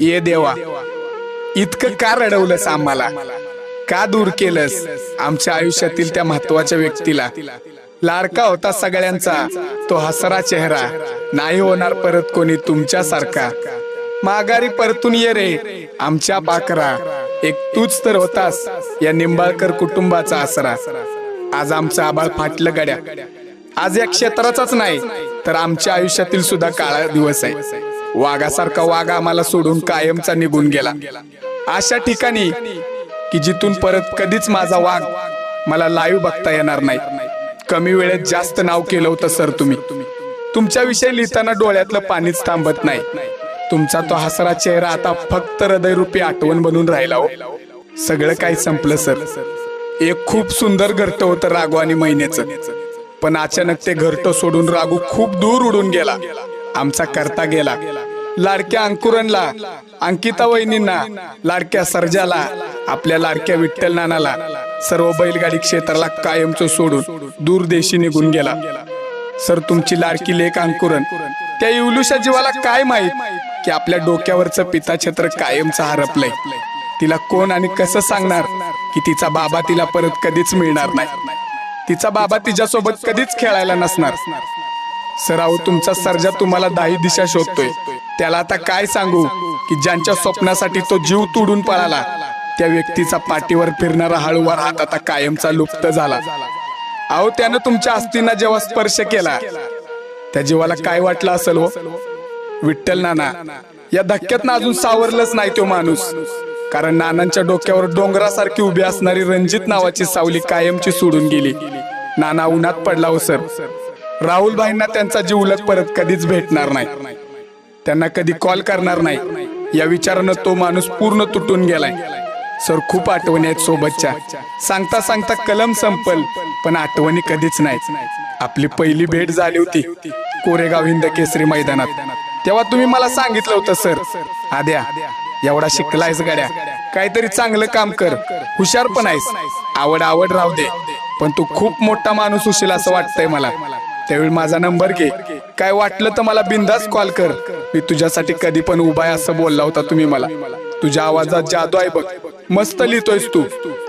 ये देवा इतकं का रडवलंस आम्हाला? का दूर केलंस आमच्या आयुष्यातील त्या महत्त्वाच्या व्यक्तीला? लाडका होता सगळ्यांचा तो हसरा चेहरा. नाही होणार परत कोणी तुमच्यासारखा. माघारी परतून ये रे आमच्या पाकरा. एक तूच तर होतास या निंबाळकर कुटुंबाचा आसरा आज आमचं आबाळ फाटलं गड्या. आज या क्षेत्राचाच नाही तर आमच्या आयुष्यातील सुद्धा काळा दिवस आहे. वाघासारखा वाघ आम्हाला सोडून कायमचा निघून गेला. अशा ठिकाणी की जिथून परत कधीच माझा वाघ मला लाईव्ह बघता येणार नाही. कमी वेळेत जास्त नाव केलं होतं सर तुम्ही. तुमच्याविषयी लिहिताना डोळ्यातलं पाणीच थांबत नाही. तुमचा तो हसरा चेहरा आता फक्त हृदयरूपी आठवण बनून राहिला हो. सगळं काही संपलं सर. एक खूप सुंदर घरट होतं राघू आणि महिन्याचं पण अचानक ते घरट सोडून राघू खूप दूर उडून गेला. आमचा करता गेला. लाडक्या अंकुरणला अंकिता वहिनींना लाडक्या सर्जाला आपल्या लाडक्या विठ्ठल नानाला सर्व बैलगाडी क्षेत्राला कायमचं सोडून दूर देशी निघून गेला. सर तुमची लाडकी लेख अंकुरण त्या इवलुशा जीवाला काय माहीत की आपल्या डोक्यावरचं पिताछत्र कायमचं हरपलंय? तिला कोण आणि कसं सांगणार की तिचा बाबा तिला परत कधीच मिळणार नाही? तिचा बाबा तिच्यासोबत कधीच खेळायला नसणार. सर अहो तुमचा सर्जा तुम्हाला दाही दिशा शोधतोय त्याला आता काय सांगू? की ज्यांच्या स्वप्नासाठी तो जीव तुडून पळाला त्या व्यक्तीचा पाठीवर फिरणारा हळूवार हात आता कायमचा लुप्त झाला. अहो त्यानं तुमच्या अस्थींना जेव्हा स्पर्श केला त्या जीवाला काय वाटलं असेल हो? विठ्ठल नाना या धक्क्यात अजून सावरलंच नाही तो माणूस. कारण नानांच्या डोक्यावर डोंगरासारखी उभी असणारी रणजित नावाची सावली कायमची सोडून गेली. नाना उन्हात पडला हो सर. राहुलभाईंना त्यांचा जीवलग परत कधीच भेटणार नाही. त्यांना कधी कॉल करणार नाही. या विचारानं तो माणूस पूर्ण तुटून गेलाय. सर खूप आठवणी आहेत सोबतच्या. सांगता सांगता कलम संपल पण आठवणी कधीच नाही आपली पहिली भेट झाली होती कोरेगाव हिंद केसरी मैदानात. तेव्हा तुम्ही मला सांगितलं होतं सर आद्या एवढा शिकलायस गाड्या. काहीतरी चांगलं काम कर. हुशार पण आहेस. आवड आवड राहू दे. पण तू खूप मोठा माणूस होशील असं वाटतंय मला. त्यावेळी माझा नंबर घे. काय वाटलं तर मला बिंदास कॉल कर. मी तुझ्यासाठी कधी पण उभा आहे असं बोलला होता तुम्ही मला. तुझ्या आवाजात जादू आहे बघ. मस्त लिहितोयस तू.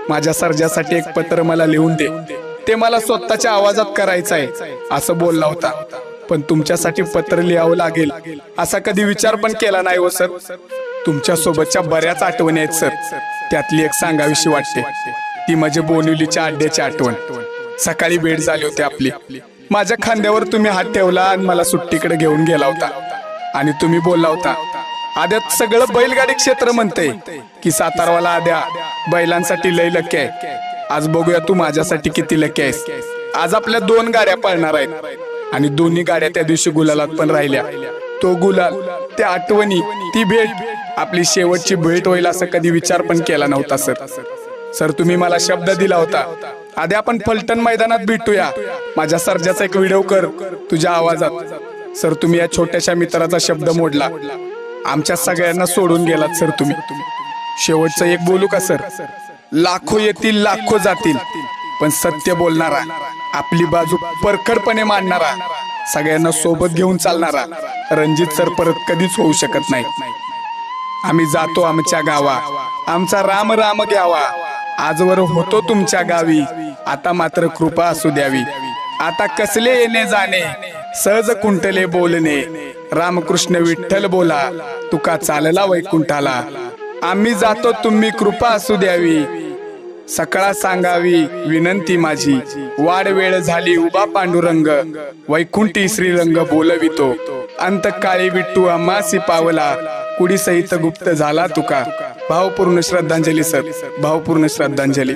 माझ्या सर्जासाठी एक पत्र मला लिहून दे. ते मला स्वतःच्या आवाजात करायचं आहे असं बोलला होता. पण तुमच्यासाठी पत्र लिहावं लागेल. असा कधी विचार पण केला नाही हो सर. तुमच्या सोबतच्या बऱ्याच आठवणी आहेत सर. त्यातली एक सांगावीशी वाटते. ती म्हणजे बोनिवलीच्या अड्ड्याची आठवण. सकाळी भेट झाली होती आपली. माझ्या खांद्यावर तुम्ही हात ठेवला आणि मला सुट्टीकडे घेऊन गेला होता. आणि तुम्ही बोलला होता आद्यात सगळं बैलगाडी क्षेत्र म्हणते की सातारवाला आद्या बैलांसाठी लय लक्की आहे. आज बघूया तू माझ्यासाठी किती लक्की आहेस. आज आपल्या दोन गाड्या पळणार आहेत आणि दोन्ही गाड्या त्या दिवशी गुलालात पण राहिल्या. तो गुलाल त्या आठवणी ती भेट आपली शेवटची भेट होईल असं कधी विचार पण केला नव्हता सर. सर तुम्ही मला शब्द दिला होता आधी आपण फलटण मैदानात भेटूया. माझ्या सर्जाचा एक व्हिडिओ कर तुझ्या आवाजात. सर तुम्ही या छोट्याशा मित्राचा शब्द मोडला. आमच्या सगळ्यांना सोडून गेलात सर तुम्ही. शेवटचं एक बोलू का सर? लाखो येतील लाखो जातील. पण सत्य बोलणारा आपली बाजू परखडपणे मांडणारा सगळ्यांना सोबत घेऊन चालणारा रणजित सर परत कधीच होऊ शकत नाही. आम्ही जातो आमच्या गावा. आमचा राम राम घ्यावा. आजवर होतो तुमच्या गावी. आता मात्र कृपा असू द्यावी. आता कसले येणे जाणे? सहज कुंटले बोलणे. रामकृष्ण विठ्ठल बोला तुका चालला वैकुंठाला. आम्ही जातो तुम्ही कृपा असू द्यावी. सकाळ सांगावी विनंती माझी. वाढ वेळ झाली उभा पांडुरंग. वैकुंठी श्रीरंग बोलवितो. अंत काळी विट्टू अमासी पावला. कुडी सहित गुप्त झाला तुका. भावपूर्ण श्रद्धांजली सर. भावपूर्ण श्रद्धांजली.